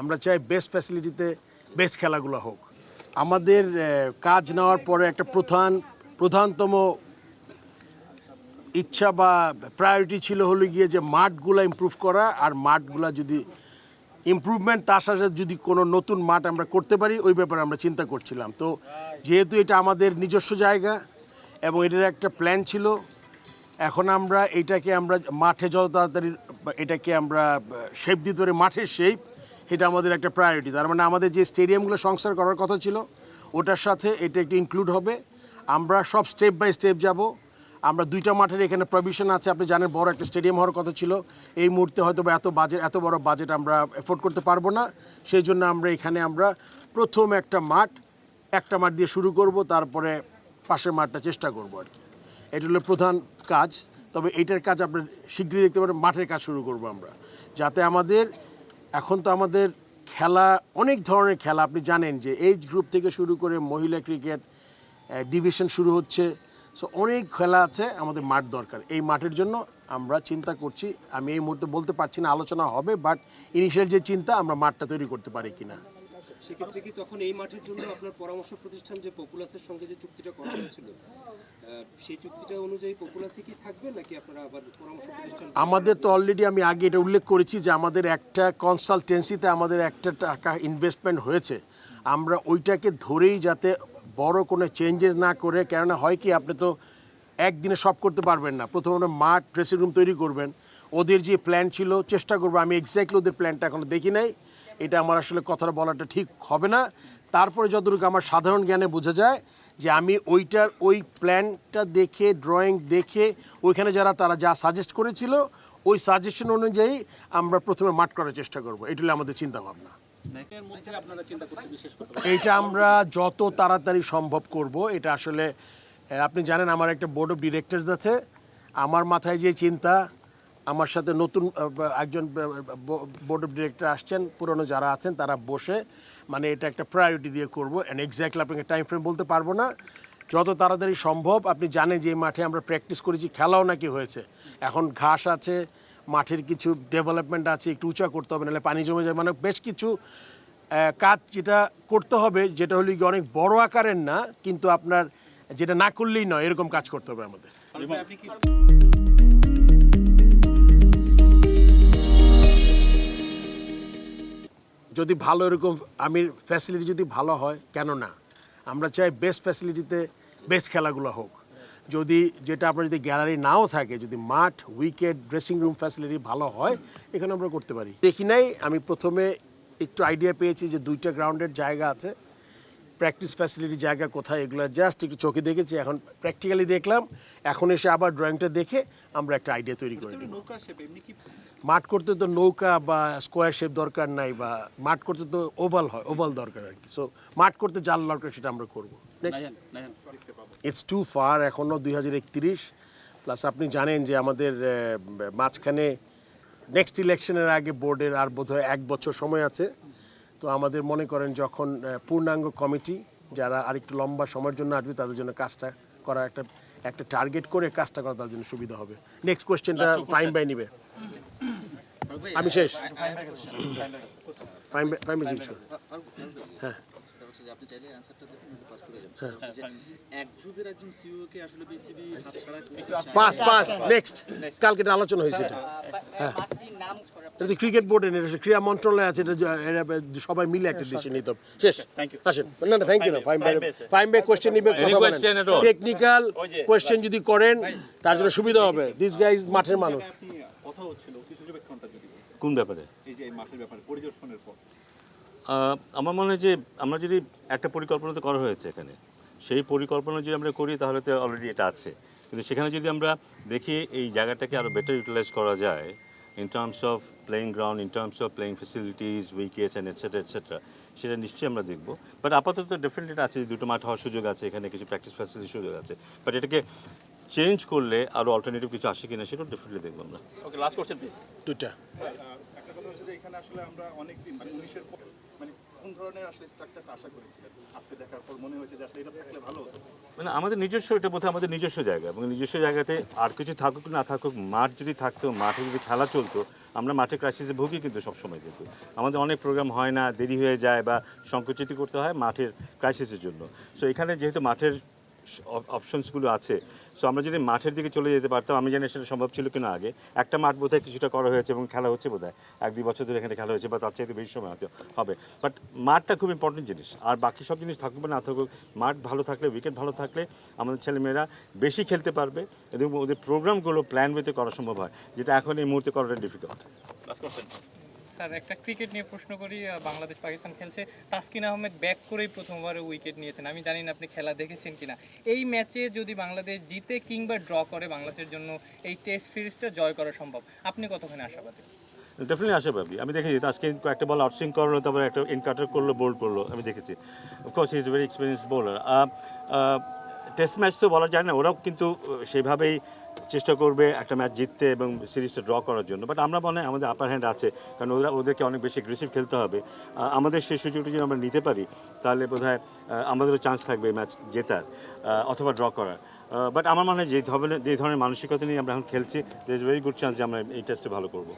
আমরা চাই best ফ্যাসিলিটিতে best খেলাগুলো হোক। আমাদের কাজ নেওয়ার পরে একটা প্রধান, প্রধানতম ইচ্ছা বা প্রায়োরিটি ছিল হলো গিয়ে যে মাঠগুলো ইমপ্রুভ করা আর মাঠগুলো যদি ইমপ্রুভমেন্ট তার সাথে যদি কোনো নতুন মাঠ আমরা করতে পারি, ওই ব্যাপারে আমরা চিন্তা করছিলাম। তো যেহেতু এটা আমাদের নিজস্ব জায়গা এবং এটার একটা প্ল্যান ছিল, এখন আমরা এটাকে আমরা মাঠে যত তাড়াতাড়ি, এটাকে আমরা শেপ দিতে পারি মাঠের শেপ এটা আমাদের একটা প্রায়োরিটি তার মানে আমাদের যে স্টেডিয়ামগুলো সংস্কার করার কথা ছিল, ওটার সাথে এটা একটু ইনক্লুড হবে। আমরা সব স্টেপ বাই স্টেপ যাব। আমরা দুইটা মাঠের এখানে প্রভিশন আছে, আপনি জানেন বড় একটা স্টেডিয়াম হওয়ার কথা ছিল। এই মুহূর্তে হয়তো বা এত বাজেট এত বড় বাজেট আমরা এফোর্ড করতে পারব না। সেই জন্য আমরা এখানে আমরা প্রথম একটা মাঠ একটা মাঠ দিয়ে শুরু করব, তারপরে পাশের মাঠটা চেষ্টা করব আর কি। এটা হলো প্রধান কাজ। তবে এইটার কাজ আপনি শীঘ্রই দেখতে পারেন মাঠের কাজ শুরু করব আমরা। যাতে আমাদের এখন তো আমাদের খেলা, অনেক ধরনের খেলা। আপনি জানেন যে এইজ গ্রুপ থেকে শুরু করে মহিলা ক্রিকেট ডিভিশন শুরু হচ্ছে। সো অনেক খেলা আছে, আমাদের মাঠ দরকার। এই মাঠের জন্য আমরা চিন্তা করছি। আমি এই মুহূর্তে বলতে পারছি না, আলোচনা হবে বাট ইনিশিয়াল যে চিন্তা, আমরা মাঠটা তৈরি করতে পারি কিনা। সেক্ষেত্রে কি তখন এই মাঠের জন্য আপনার পরামর্শ প্রতিষ্ঠান যে পপুলাসের সঙ্গে যে চুক্তিটা করা হয়েছিল? আমাদের তো অলরেডি আমি আগে এটা উল্লেখ করেছি যে আমাদের একটা কনসালটেন্সিতে আমাদের একটা টাকা ইনভেস্টমেন্ট হয়েছে। আমরা ওইটাকে ধরেই যাতে বড় কোনো চেঞ্জেস না করে, কেননা হয় কি আপনি তো একদিনে সব করতে পারবেন না। প্রথমে মাঠ ড্রেসিং রুম তৈরি করবেন। ওদের যে প্ল্যান ছিল, চেষ্টা করব। আমি এক্স্যাক্টলি ওদের প্ল্যানটা এখনও দেখি নাই। এটা আমার আসলে কথাটা বলাটা ঠিক হবে না। তারপরে যতটুকু আমার সাধারণ জ্ঞানে বোঝা যায় যে আমি ওইটার, ওই প্ল্যানটা দেখে, ড্রয়িং দেখে, ওইখানে যারা, তারা যা সাজেস্ট করেছিল, ওই সাজেশন অনুযায়ী আমরা প্রথমে মাঠ করার চেষ্টা করব। এটা হলো আমাদের চিন্তা ভাবনা এইটা আমরা যত তাড়াতাড়ি সম্ভব করব। এটা আসলে, আপনি জানেন, আমার একটা বোর্ড অফ ডিরেক্টরস আছে। আমার মাথায় যে চিন্তা আমার সাথে নতুন একজন বোর্ড অফ ডিরেক্টর আসছেন, পুরনো যারা আছেন, তারা বসে মানে এটা একটা প্রায়োরিটি দিয়ে করব অ্যান্ড এক্স্যাক্টলি আপনাকে টাইম ফ্রেম বলতে পারব না। যত তাড়াতাড়ি সম্ভব, আপনি জানেন যে মাঠে আমরা প্র্যাকটিস করেছি, খেলাও নাকি হয়েছে। এখন ঘাস আছে, মাঠের কিছু ডেভেলপমেন্ট আছে, একটু উঁচা করতে হবে, নাহলে পানি জমে যায়। মানে বেশ কিছু কাজ যেটা করতে হবে, যেটা হলো কি অনেক বড় আকারের না, কিন্তু আপনার, যেটা না করলেই নয়, এরকম কাজ করতে হবে আমাদের। যদি ভালো এরকম আমি ফ্যাসিলিটি যদি ভালো হয়, কেন না? আমরা চাই বেস্ট ফ্যাসিলিটিতে বেস্ট খেলাগুলো হোক। যদি যেটা আপনার যদি গ্যালারি নাও থাকে, যদি মাঠ উইকেট ড্রেসিং রুম ফ্যাসিলিটি ভালো হয়, এখানে আমরা করতে পারি। দেখি নাই, আমি প্রথমে একটু আইডিয়া পেয়েছি যে দুইটা গ্রাউন্ডের জায়গা আছে। প্র্যাকটিস ফ্যাসিলিটি জায়গা কোথায় এগুলো জাস্ট একটু চোখে দেখেছি এখন প্র্যাকটিক্যালি দেখলাম এখন এসে আবার ড্রয়িংটা দেখে আমরা একটা আইডিয়া তৈরি করে নিব। মাঠ করতে তো নৌকা বা স্কোয়ার শেপ দরকার নাই বা মাঠ করতে তো ওভাল হয় ওভাল দরকার আর কি। সো মাঠ করতে জাল দরকার সেটা আমরা করব। নেক্সট ইটস টু ফার এখনও দুই হাজার একত্রিশ। প্লাস আপনি জানেন যে আমাদের মাঝখানে নেক্সট ইলেকশনের আগে বোর্ডের আর বোধহয় এক বছর সময় আছে। তো আমাদের মনে করেন যখন পূর্ণাঙ্গ কমিটি যারা আরেকটু লম্বা সময়ের জন্য আসবে তাদের জন্য কাজটা করা একটা একটা টার্গেট করে কাজটা করা তাদের জন্য সুবিধা হবে। নেক্সট কোয়েশ্চেনটা ফাইন বাই নিবে। আমি শেষ? Fine fine. হ্যাঁ। আপনি চাইলে অ্যানসারটা দেখুন একটু পাস করে যাবেন এক যুগের একজন সিইও কে আসলে বিসিবি হাতছাড়া পাস পাস নেক্সট কালকে এটা আলোচনা হয়েছে এটা। হ্যাঁ। এটা তো ক্রিকেট বোর্ডে নেই, এটা ক্রীড়া মন্ত্রণালয় আছে এটা সবাই মিলে একটা ডিসিশন নিতে হবে। শেষ। আসেন। না না থ্যাংক ইউ না ফাইম ভাই ফাইম ভাই কোশ্চেন নিবে? টেকনিক্যাল কোশ্চেন যদি করেন তার জন্য সুবিধা হবে। দিস গাইজ মাঠের মানুষ। কথা হচ্ছিল অতি যদি কোন ব্যাপারে? এই যে মাঠের ব্যাপারে পরিদর্শনের পর। আমার মনে হয় যে আমরা যদি একটা পরিকল্পনা তো করা হয়েছে এখানে সেই পরিকল্পনা যদি আমরা করি তাহলে তো অলরেডি এটা আছে। কিন্তু সেখানে যদি আমরা দেখি এই জায়গাটাকে আরও বেটার ইউটিলাইজ করা যায় in terms of playing ground in terms of playing facilities wickets and etcetera etcetera সেটা নিশ্চয়ই আমরা দেখব। বাট আপাতত ডেফিনেটলি এটা আছে যে দুটো মাঠ হওয়ার সুযোগ আছে এখানে কিছু প্র্যাকটিস ফ্যাসিলিটির সুযোগ আছে। বাট এটাকে চেঞ্জ করলে আরও অল্টারনেটিভ কিছু আসে কিনা সেটাও ডেফিনেটলি দেখব আমরা। ওকে লাস্ট কোশ্চেন প্লিজ দুইটা একটা কথা হচ্ছে যে এখানে আসলে আমরা অনেক দিন মানে উনিশের পর কোন ধরনের আসলে স্ট্রাকচারটা আশা করেছিলেন? আজকে দেখার পর মনে হয়েছে যে আসলে এটা থাকলে ভালো হতো। মানে আমাদের নিজস্ব এটা বোধহয় আমাদের নিজস্ব জায়গা এবং নিজস্ব জায়গাতে আর কিছু থাকুক, না থাকুক, মাঠ যদি থাকতো, মাঠে যদি খেলা চলতো, আমরা মাঠে ক্রাইসিসে ভুগি কিন্তু সবসময় কিন্তু আমাদের অনেক প্রোগ্রাম হয় না, দেরি হয়ে যায় বা সংকুচিত করতে হয় মাঠের ক্রাইসিসের জন্য। সো এখানে যেহেতু মাঠের অপশনসগুলো আছে। সো আমরা যদি মাঠের দিকে চলে যেতে পারতাম, আমি জানি সেটা সম্ভব ছিল কিনা আগে। একটা মাঠ বোধহয় কিছুটা করা হয়েছে এবং খেলা হচ্ছে বোধহয়। এক দুই বছর ধরে এখানে খেলা হয়েছে বা তার চাইতে বেশি সময় হয়তো হবে। বাট মাঠটা খুব ইম্পর্টেন্ট জিনিস। আর বাকি সব জিনিস থাকুক বা না থাকুক, মাঠ ভালো থাকলে উইকেট ভালো থাকলে আমাদের ছেলেমেয়েরা বেশি খেলতে পারবে এবং ওদের প্রোগ্রামগুলো প্ল্যান ওয়েতে করা সম্ভব হয়, যেটা এখন এই মুহূর্তে করাটা ডিফিকাল্ট স্যার একটা ক্রিকেট নিয়ে প্রশ্ন করি বাংলাদেশ পাকিস্তান খেলছে। তাসকিন আহমেদ ব্যাক করেই প্রথমবার উইকেট নিয়েছেন। আমি জানি না আপনি খেলা দেখেছেন কিনা। এই ম্যাচে যদি বাংলাদেশ জিতে কিংবা ড্র করে বাংলাদেশের জন্য এই টেস্ট সিরিজটা জয় করা সম্ভব। আপনি কতখানি আশাবাদী? ডেফিনেটলি আশাবাদী। আমি দেখেছি আজকে কয়েকটা বল আউটসুইং করল তারপরে একটা ইনকাটার করল বোল্ড করল। আমি দেখেছি। Of course is very experience bowler test match তো বলা যায় না ওরাও কিন্তু আহ, সেইভাবেই চেষ্টা করবে একটা ম্যাচ জিততে এবং সিরিজটা ড্র করার জন্য। বাট আমরা মনে হয় আমাদের আপার হ্যান্ড আছে, কারণ ওরা, ওদেরকে অনেক বেশি অ্যাগ্রেসিভ খেলতে হবে। আমাদের সেই সুযোগটা যদি আমরা নিতে পারি, তাহলে বোধ হয় আমাদেরও চান্স থাকবে ম্যাচ জেতার অথবা ড্র করার। বাট আমার মনে হয় যে ধরনের যে ধরনের মানসিকতা নিয়ে আমরা এখন খেলছি there is very good chance যে আমরা এই টেস্টে ভালো করব।